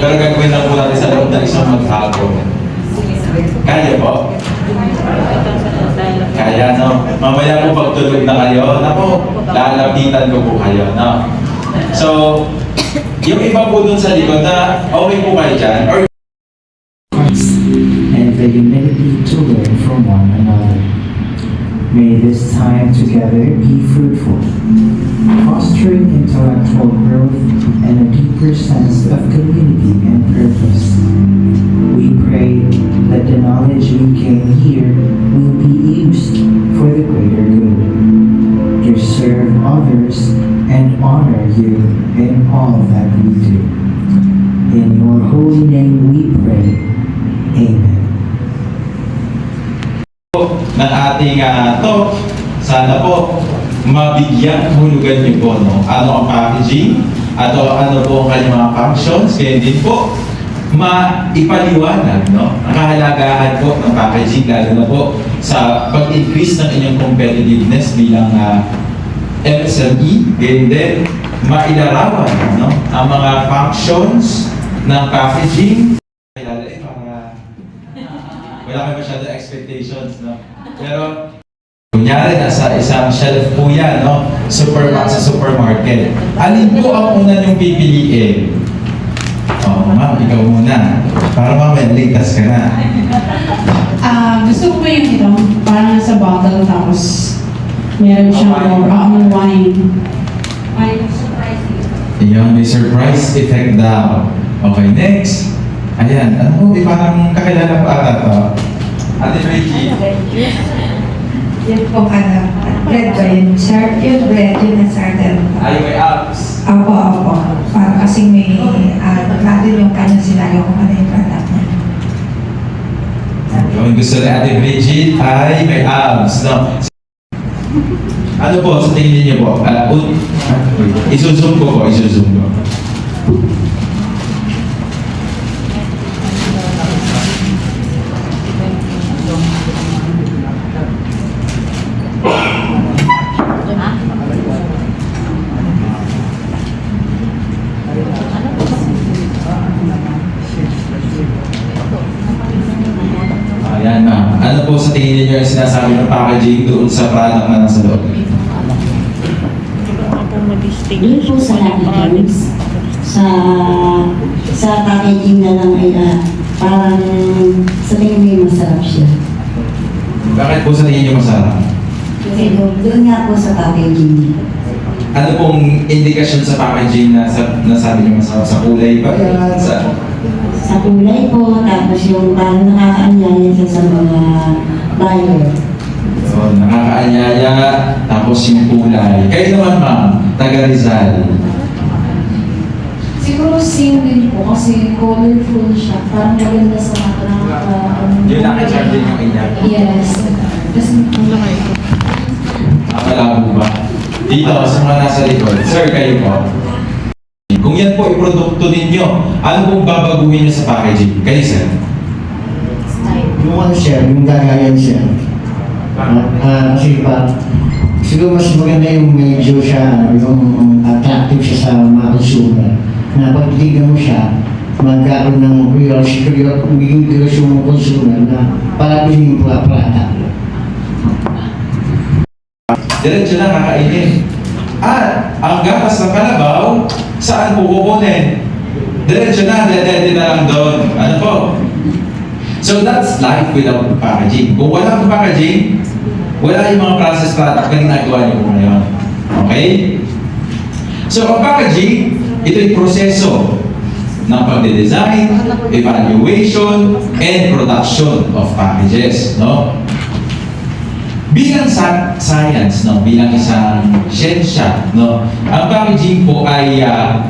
Pero gagawin lang po natin sa loob ng isang maghapon. Kaya po? Kaya no? Mamaya po pagtulog na kayo, nako, lalapitan ko po kayo, no? So, yung iba po dun sa likod na okay po kayo dyan, or and the humility to learn from one another. May this time together be fruitful, fostering intellectual growth and a deeper sense of community and purpose. We pray that the knowledge we gain here will be used for the greater good, to serve others and honor you in all that we do. In your holy name we pray. Amen. Ng ating ah, to, sana po mabigyan hulugan niyo po no? ano ang packaging, at ano po ang kanyang mga functions, kaya din po maipaliwanag no? ang kahalagahan po ng packaging lalo na po sa pag-increase ng inyong competitiveness bilang ah, MSME, ganyan din mailarawan no? ang mga functions ng packaging. Eh, para wala kayo masyado expectations, no? Pero, kunyari, nasa isang shelf po yan, no? Supermarket sa supermarket. Alin po ang una niyong pipiliin? Oh, ma'am, ikaw muna. Para mamaya, ligtas ka na. Ah, gusto ko ba yung ito? Parang sa bottle tapos meron siyang Wine. more ah, ano, wine. Iyon, may surprise effect daw. Okay, next. Ayan, ano po, eh, parang kakilala pa ata to. Ate Reggie. Yun pong ano, bread ba yun? Sir, yun bread, yun ang sarden. Ay, may apps. Apo, apo. Para kasi may, uh, nandun yung kanyang sinayo kung ano yung product niya. Yung gusto ni Ate Bridget ay may abs, no? Ano po, sa tingin niyo po? Uh, un- isusum ko po, isusum ko. Ayan ma'am. Ano po sa tingin niyo yung packaging doon sa product na nasa loob? Yun po sa napikins. Sa sa packaging na lang ay ah, parang sa tingin mo yung masarap siya. Bakit po sa tingin niyo masarap? Kasi doon, nga po sa packaging niya. Ano pong indikasyon sa packaging na sa, nasabi niyo masarap? Sa kulay ba? Sa, Sa kulay po, tapos yung parang nakakaanyaya siya sa mga buyer. Nakakaanyaya, tapos yung kulay. Kayo naman ma'am, taga Rizal. Siguro same din po kasi colorful siya. Parang maganda sa mata na um, Yun ang charge din yung inya. Yes. Kasi Ah, malabo ba? Dito, sa mga nasa likod. Sir, kayo po. Kung yan po ay produkto ninyo, ano pong babaguhin niyo sa packaging? Kayo, sir? Yung ano siya, yung gagayan siya. Ah, kasi pa, siguro mas maganda yung medyo siya, ano, yung attractive siya sa mga consumer. Na pag mo siya, magkaroon ng curiosity, magiging curious yung consumer na palapin yung product. Diretso na kakainin. At ang gatas ng kalabaw, saan po kukunin? Diretso na, dede na lang doon. Ano po? So that's life without packaging. Kung wala pong packaging, wala yung mga processed product na ginagawa niyo po ngayon. Okay? So ang packaging, ito yung proseso ng pagde-design, evaluation, and production of packages. No? Bilang sa science, no, bilang isang siyensya, no, ang packaging po ay uh,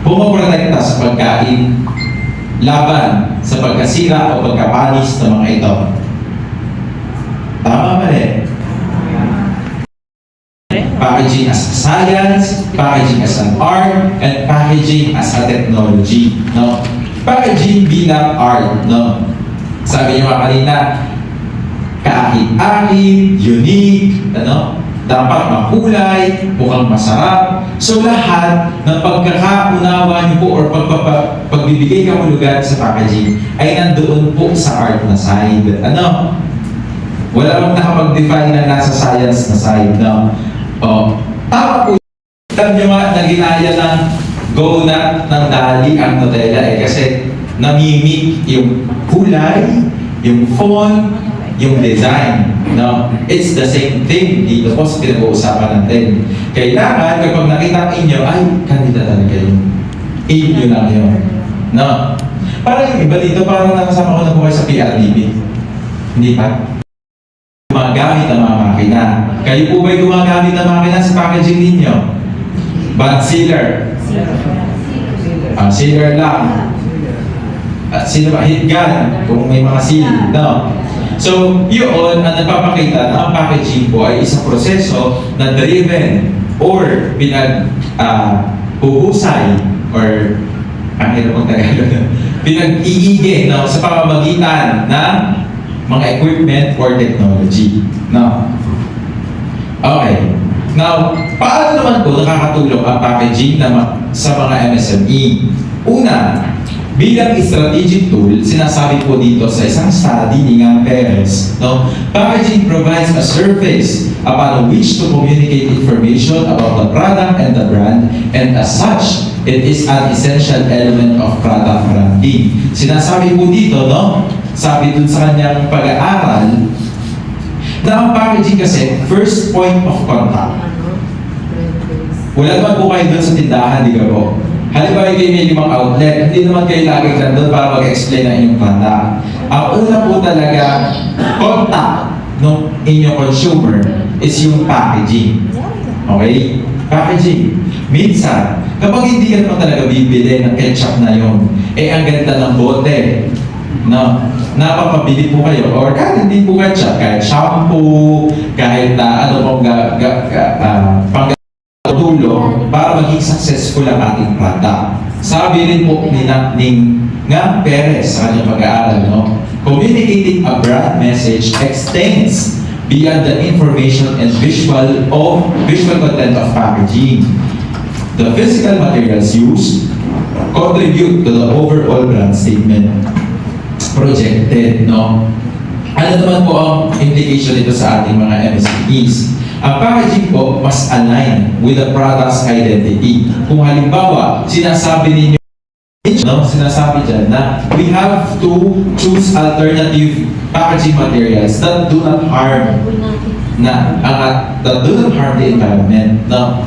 pumoprotekta sa pagkain laban sa pagkasira o pagkapanis ng mga ito. Tama ba rin? Packaging as a science, packaging as an art, and packaging as a technology. No? Packaging bilang art. No? Sabi niyo nga kanina, kaahit-ahit, unique, ano? Dapat makulay, mukhang masarap. So lahat ng pagkakaunawa niyo po or pagpapa, pagbibigay ka lugar sa packaging ay nandoon po sa art na side. Ano? Wala bang nakapag-define na nasa science na side, no? Oh, tama po. Alam niyo nga na ginaya ng go na ng dali ang Nutella eh kasi namimik yung kulay, yung font, yung design. No? It's the same thing dito po sa pinag-uusapan natin. Kailangan kapag nakita inyo, ay, kanila talaga yun. Aim nyo lang yun. No? Parang yung iba dito, parang nakasama ko na po sa PRDB. Hindi pa? Gumagamit ng mga makina. Kayo po ba'y gumagamit ng makina sa packaging ninyo? Bad sealer. Ah, sealer lang. At sino ba? Hit gun. Kung may mga seal. No? So, yun ang nagpapakita na ang packaging po ay isang proseso na driven or pinag ah, huhusay or ang hirap ng Tagalog pinag-iigi no, sa pamamagitan ng mga equipment or technology. No? Okay. Now, paano naman po nakakatulong ang packaging na sa mga MSME? Una, bilang strategic tool, sinasabi po dito sa isang study ni Ngang Perez, no, packaging provides a surface upon which to communicate information about the product and the brand, and as such, it is an essential element of product branding. Sinasabi po dito, no, sabi dun sa kanyang pag-aaral, na ang packaging kasi, first point of contact. Wala naman po kayo doon sa tindahan, di ka po? Halimbawa kayo may limang outlet, hindi naman kayo laging nandun para mag-explain ang inyong product. Ang una po talaga, contact ng inyong consumer is yung packaging. Okay? Packaging. Minsan, kapag hindi ka naman talaga bibili ng ketchup na yon, eh ang ganda ng bote, no? Napapabili po kayo, or kahit hindi po ketchup, kahit shampoo, kahit na ano pong ga, ga, ga, ah, pang tulong para maging successful ang ating product. Sabi rin po ni Ning nga Perez sa kanyang pag-aaral, no? Communicating a brand message extends beyond the information and visual of visual content of packaging. The physical materials used contribute to the overall brand statement projected, no? Ano naman po ang implication nito sa ating mga MSPs? Ang packaging po mas align with the product's identity. Kung halimbawa, sinasabi ninyo no, sinasabi dyan na we have to choose alternative packaging materials that do not harm na ang at- that do not harm the environment. No?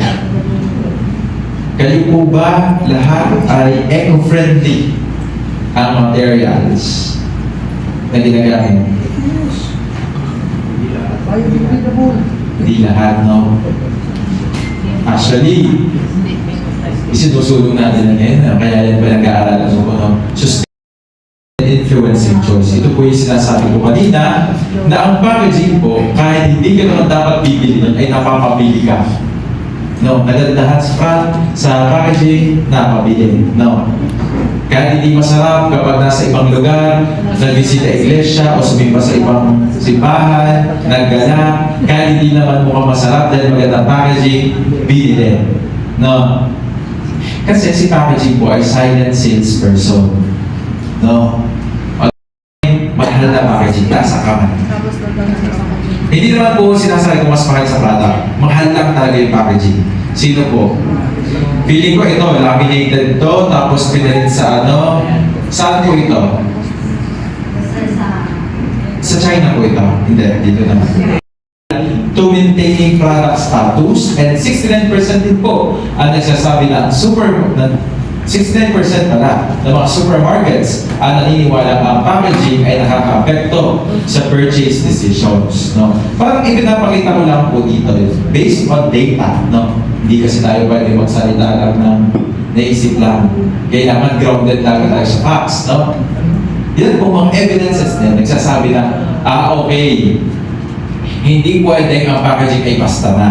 Kayo po ba lahat ay eco-friendly ang materials na ginagamit? Hindi lahat, no? Actually, isinusulong natin no? kaya yan pa nag-aaralan ko, no? Sustainable influencing choice. Ito po yung sinasabi ko kanina, na ang packaging po, kahit hindi ka naman dapat bibili nun, ay napapabili ka. No, nagandahan sa front, sa packaging, napabili. No. Kahit hindi masarap kapag nasa ibang lugar, nagbisita iglesia o sumimba sa ibang simbahan, naggala, kahit hindi naman mukhang masarap dahil magandang packaging, bili No. Kasi si packaging po ay silent salesperson. No. Mahal na packaging, nasa kamay. Hindi naman po sinasabi ko mas mahal sa product. Mahal lang talaga yung packaging. Sino po? Feeling ko ito, laminated to, tapos pinalit sa ano. Saan po ito? Sa China po ito. Hindi, dito naman. To maintaining product status and 69% din po ang nagsasabi na super na 69% pala ng mga supermarkets ang naniniwala ang packaging ay nakaka-apekto sa purchase decisions. No? Parang ipinapakita ko lang po dito, based on data, no? hindi kasi tayo pwede magsalita lang ng naisip lang. Kailangan grounded lang tayo sa facts. No? Yan po mga evidences din, nagsasabi na, ah okay, hindi pwedeng ang packaging ay basta na.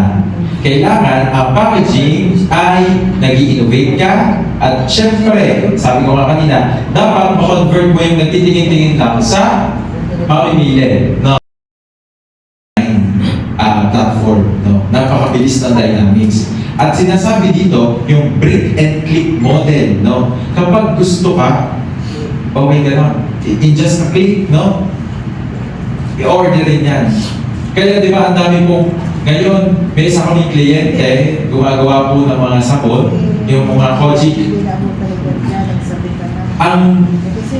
Kailangan ang packaging ay nag innovate ka at syempre, sabi ko nga kanina, dapat ma-convert mo yung nagtitingin-tingin lang sa mamimili no? ah platform no? na Napakabilis ng dynamics. At sinasabi dito, yung brick and click model, no? Kapag gusto ka, okay ka na. In just a click, no? I-orderin yan. Kaya di ba ang dami pong, ngayon, may isa kaming kliyente, gumagawa po ng mga sabon, yung mga Kojic. Ang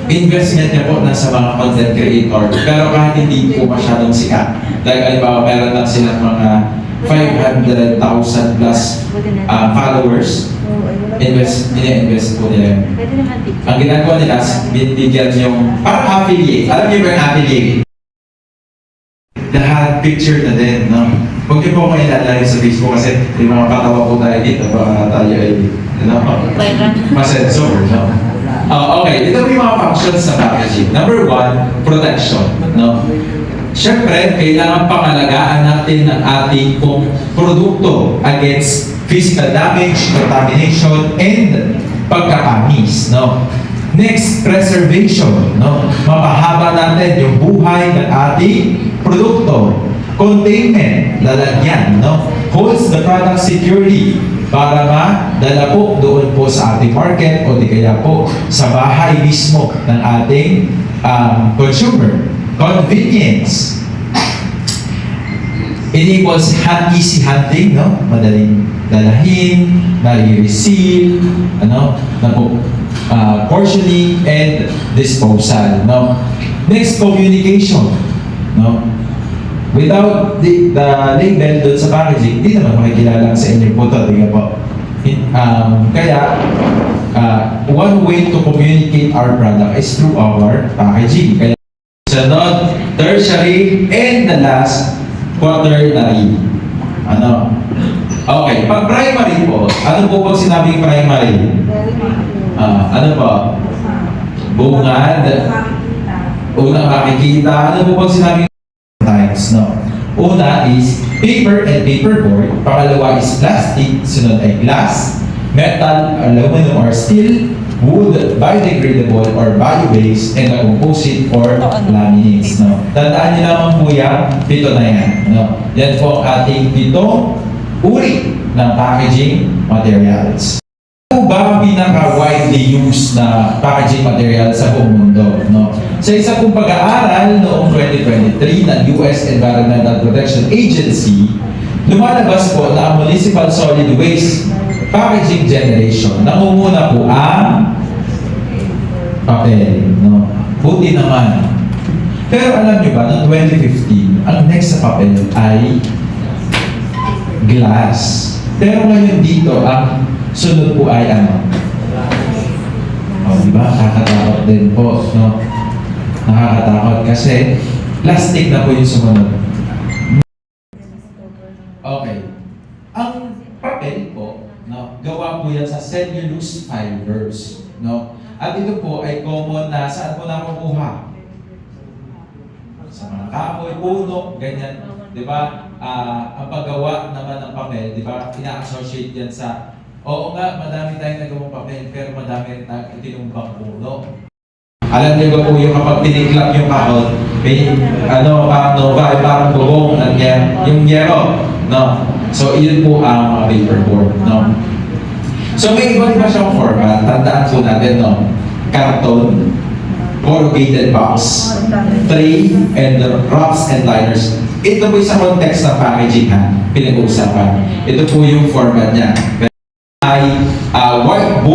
investment niya po nasa mga content creator, pero kahit hindi po masyadong sikat. Dahil halimbawa, meron lang silang mga 500,000 plus ah, followers, invest, ini-invest po nila. Ang ginagawa nila, binibigyan yung, parang affiliate. Alam niyo ba yung affiliate? Lahat picture na din, no? Huwag niyo po kayo ilalagay sa Facebook kasi may mga katawa po tayo dito, baka tayo ay, ano, masensor, no? Ah, okay, ito po yung mga functions sa packaging. Number one, protection, no? Siyempre, kailangan pangalagaan natin ang ating pong produkto against physical damage, contamination, and pagkakamis, no? Next, preservation, no? Mapahaba natin yung buhay ng ating produkto. Containment, lalagyan, no? Holds the product securely para madala po doon po sa ating market o di kaya po sa bahay mismo ng ating um, consumer. Convenience. Enables hand easy handling, no? Madaling dalahin, nare-receive, ano, na uh, portioning and disposal, no? Next, communication, no? Without the, the label doon sa packaging, hindi naman makikilala sa inyo po ito, di ba po? Um, kaya, uh, one way to communicate our product is through our packaging. Kaya, sunod, tertiary, and the last, quaternary. Ano? Okay, pag primary po, ano po pag sinabing primary? Ah, ano po? Bungad, unang makikita. Ano po pag sinabing times, no? Una is paper and paperboard. Pangalawa is plastic. Sunod ay glass, metal, aluminum or steel, wood, biodegradable or bio-based, and a composite or laminates, no? Tandaan niyo naman po yan, pito na yan, no? Yan po ang ating pitong uri ng packaging materials. Ano ba ang pinaka-widely used na packaging material sa buong mundo? No? Sa isa pong pag-aaral noong 2023 ng US Environmental Protection Agency, lumalabas po na ang municipal solid waste packaging generation, nangunguna po ang papel. No? Buti naman. Pero alam niyo ba, noong 2015, ang next sa papel ay glass. Pero ngayon dito, ang sunod po ay ano? O, di ba? Nakakatakot din po, no? Nakakatakot kasi plastic na po yung sumunod. Okay. Ang papel po, no, gawa po yan sa cellulose fibers, no? At ito po ay common na saan po nakukuha? Sa mga kahoy, puno, ganyan. Di ba? Ah, ang paggawa naman ng papel, di ba? Ina-associate yan sa Oo nga, madami tayong nagawang papel, pero madami rin tayong itinumbang puno. Alam niyo ba po yung kapag tiniklap yung kahon, may ano, parang nova, parang bubong ng yer, yung yero, no? So, iyon po ang mga paperboard, no? So, may iba iba siyang format. Tandaan po natin, no? Carton, corrugated box, tray, and wraps and liners. Ito po sa context ng packaging, ha? Pinag-uusapan. Ito po yung format niya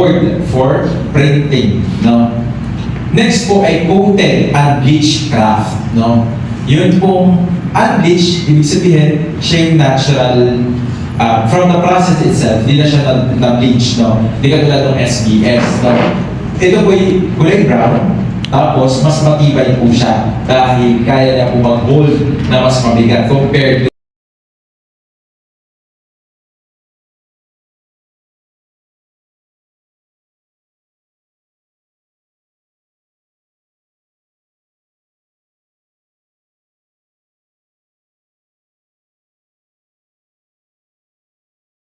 whiteboard for printing, no? Next po ay coated unbleached craft, no? Yun pong unbleached, ibig sabihin, siya yung natural, uh, from the process itself, hindi na siya na- na-bleach, no? Hindi ka tulad ng SBS, no? Ito po yung kulay brown, tapos mas matibay po siya dahil kaya niya po mag-hold na mas mabigat compared